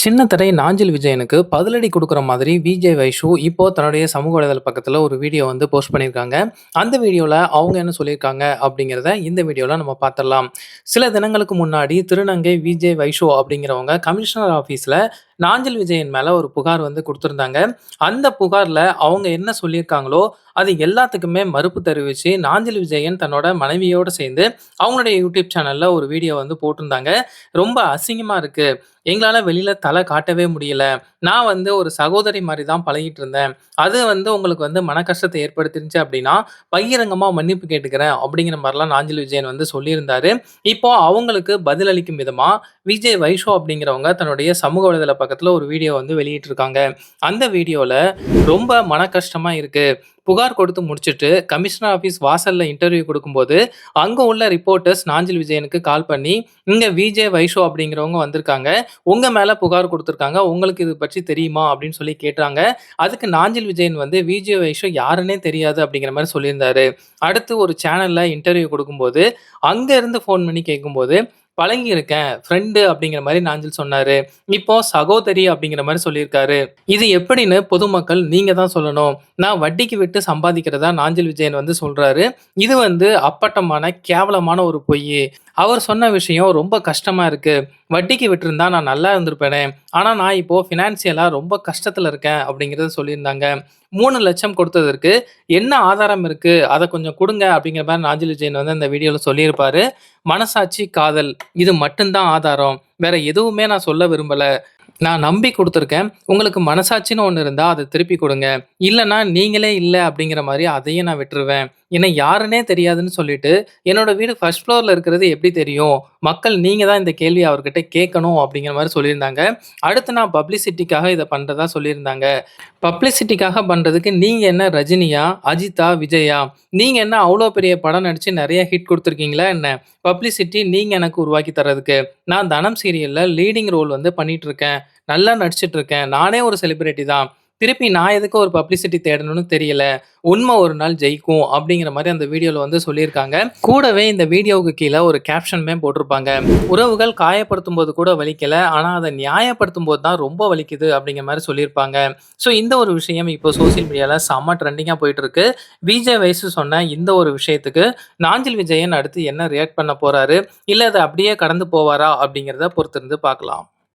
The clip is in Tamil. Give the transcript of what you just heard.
சின்ன தடை நாஞ்சில் விஜயனுக்கு பதிலடி கொடுக்குற மாதிரி விஜய் வைஷு இப்போ தன்னுடைய சமூக வலைதள பக்கத்தில் ஒரு வீடியோ வந்து போஸ்ட் பண்ணியிருக்காங்க. அந்த வீடியோவில் அவங்க என்ன சொல்லியிருக்காங்க அப்படிங்கிறத இந்த வீடியோவில் நம்ம பார்த்துடலாம். சில தினங்களுக்கு முன்னாடி திருநங்கை விஜய் வைஷு அப்படிங்கிறவங்க கமிஷனர் ஆஃபீஸில் நாஞ்சில் விஜயன் மேலே ஒரு புகார் வந்து கொடுத்துருந்தாங்க. அந்த புகாரில் அவங்க என்ன சொல்லியிருக்காங்களோ அது எல்லாத்துக்குமே மறுப்பு தெரிவித்து நாஞ்சில் விஜயன் தன்னோட மனைவியோடு சேர்ந்து அவங்களுடைய யூடியூப் சேனலில் ஒரு வீடியோ வந்து போட்டிருந்தாங்க. ரொம்ப அசிங்கமாக இருக்குது எங்களால் வெளியில் தலை காட்டவே முடியல. நான் வந்து ஒரு சகோதரி மாதிரி தான் பழகிட்டு இருந்தேன். அது வந்து உங்களுக்கு வந்து மன கஷ்டத்தை ஏற்படுத்திருந்துச்சு அப்படின்னா பகிரங்கமாக மன்னிப்பு கேட்டுக்கிறேன் அப்படிங்கிற மாதிரிலாம் நாஞ்சில் விஜயன் வந்து சொல்லியிருந்தாரு. இப்போ அவங்களுக்கு பதிலளிக்கும் விதமாக விஜய் வைஷோ அப்படிங்கிறவங்க தன்னுடைய சமூக வலைதள பக்கத்தில் ஒரு வீடியோ வந்து வெளியிட்டிருக்காங்க. அந்த வீடியோவில் ரொம்ப மன கஷ்டமாக இருக்குது புகார் கொடுத்து முடிச்சுட்டு கமிஷனர் ஆஃபீஸ் வாசலில் இன்டர்வியூ கொடுக்கும்போது அங்கே உள்ள ரிப்போர்ட்டர்ஸ் நாஞ்சில் விஜயனுக்கு கால் பண்ணி இங்கே விஜே வைஷோ அப்படிங்கிறவங்க வந்திருக்காங்க. உங்கள் மேலே புகார் கொடுத்துருக்காங்க. உங்களுக்கு இது பற்றி தெரியுமா? அப்படின்னு சொல்லி கேட்டாங்க அதுக்கு நாஞ்சில் விஜயன் வந்து விஜே வைஷோ யாருன்னே தெரியாது அப்படிங்கிற மாதிரி சொல்லியிருந்தாரு. அடுத்து ஒரு சேனலில் இன்டர்வியூ கொடுக்கும்போது அங்கேருந்து ஃபோன் பண்ணி கேட்கும்போது பழகியிருக்கேன் ஃப்ரெண்டு அப்படிங்கிற மாதிரி நாஞ்சில் சொன்னாரு. இப்போ சகோதரி அப்படிங்கிற மாதிரி சொல்லியிருக்காரு. இது எப்படின்னு பொதுமக்கள் நீங்க தான் சொல்லணும். நான் வட்டிக்கு விட்டு சம்பாதிக்கிறதா நாஞ்சில் விஜயன் வந்து சொல்றாரு. இது வந்து அப்பட்டமான கேவலமான ஒரு பொய். அவர் சொன்ன விஷயம் ரொம்ப கஷ்டமா இருக்கு. வட்டிக்கு விட்டுருந்தா நான் நல்லா இருந்திருப்பேனே. ஆனா நான் இப்போ ஃபினான்சியலா ரொம்ப கஷ்டத்துல இருக்கேன் அப்படிங்கறத சொல்லியிருந்தாங்க. மூணு லட்சம் கொடுத்ததற்கு என்ன ஆதாரம் இருக்கு? அதை கொஞ்சம் கொடுங்க அப்படிங்கிற மாதிரி நாஞ்சில் ஜெயின் வந்து அந்த வீடியோவில் சொல்லியிருப்பாரு. மனசாட்சி காதல் இது மட்டும்தான் ஆதாரம். வேற எதுவுமே நான் சொல்ல விரும்பலை. நான் நம்பி கொடுத்துருக்கேன். உங்களுக்கு மனசாட்சின்னு ஒன்று இருந்தால் அதை திருப்பி கொடுங்க. இல்லைன்னா நீங்களே இல்லை அப்படிங்கிற மாதிரி அதையும் நான் விட்டுருவேன். என்னை யாருன்னே தெரியாதுன்னு சொல்லிட்டு என்னோட வீடு ஃபர்ஸ்ட் ஃப்ளோரில் இருக்கிறது எப்படி தெரியும்? மக்கள் நீங்கள் தான் இந்த கேள்வி அவர்கிட்ட கேட்கணும் அப்படிங்கிற மாதிரி சொல்லியிருந்தாங்க. அடுத்து நான் பப்ளிசிட்டிக்காக இதை பண்ணுறதா சொல்லியிருந்தாங்க. பப்ளிசிட்டிக்காக பண்ணுறதுக்கு நீங்கள் என்ன ரஜினியா அஜிதா விஜயா? நீங்கள் என்ன அவ்வளோ பெரிய படம் நடித்து நிறைய ஹிட் கொடுத்துருக்கீங்களா என்ன? பப்ளிசிட்டி நீங்கள் எனக்கு உருவாக்கி தரதுக்கு நான் தனம் சீரியலில் லீடிங் ரோல் வந்து பண்ணிகிட்ருக்கேன் நல்லா நடிச்சிட்ருக்கேன் நானே ஒரு செலிபிரிட்டி தான். திருப்பி நான் எதுக்கு ஒரு பப்ளிசிட்டி தேடணும்னு தெரியல. உண்மை ஒரு நாள் ஜெயிக்கும் அப்படிங்கிற மாதிரி அந்த வீடியோவில் வந்து சொல்லியிருக்காங்க. கூடவே இந்த வீடியோவுக்கு கீழே ஒரு கேப்ஷனுமே போட்டிருப்பாங்க. உறவுகள் காயப்படுத்தும் போது கூட வலிக்கல ஆனால் அதை நியாயப்படுத்தும் போது தான் ரொம்ப வலிக்குது அப்படிங்கிற மாதிரி சொல்லியிருப்பாங்க. ஸோ இந்த ஒரு விஷயம் இப்போ சோசியல் மீடியாவில் செம்ம ட்ரெண்டிங்காக போயிட்டு இருக்கு விஜய் வயசு சொன்ன இந்த ஒரு விஷயத்துக்கு நாஞ்சில் விஜயன் அடுத்து என்ன ரியாக்ட் பண்ண போறாரு? இல்லை அதை அப்படியே கடந்து போவாரா அப்படிங்கிறத பொறுத்திருந்து பார்க்கலாம்.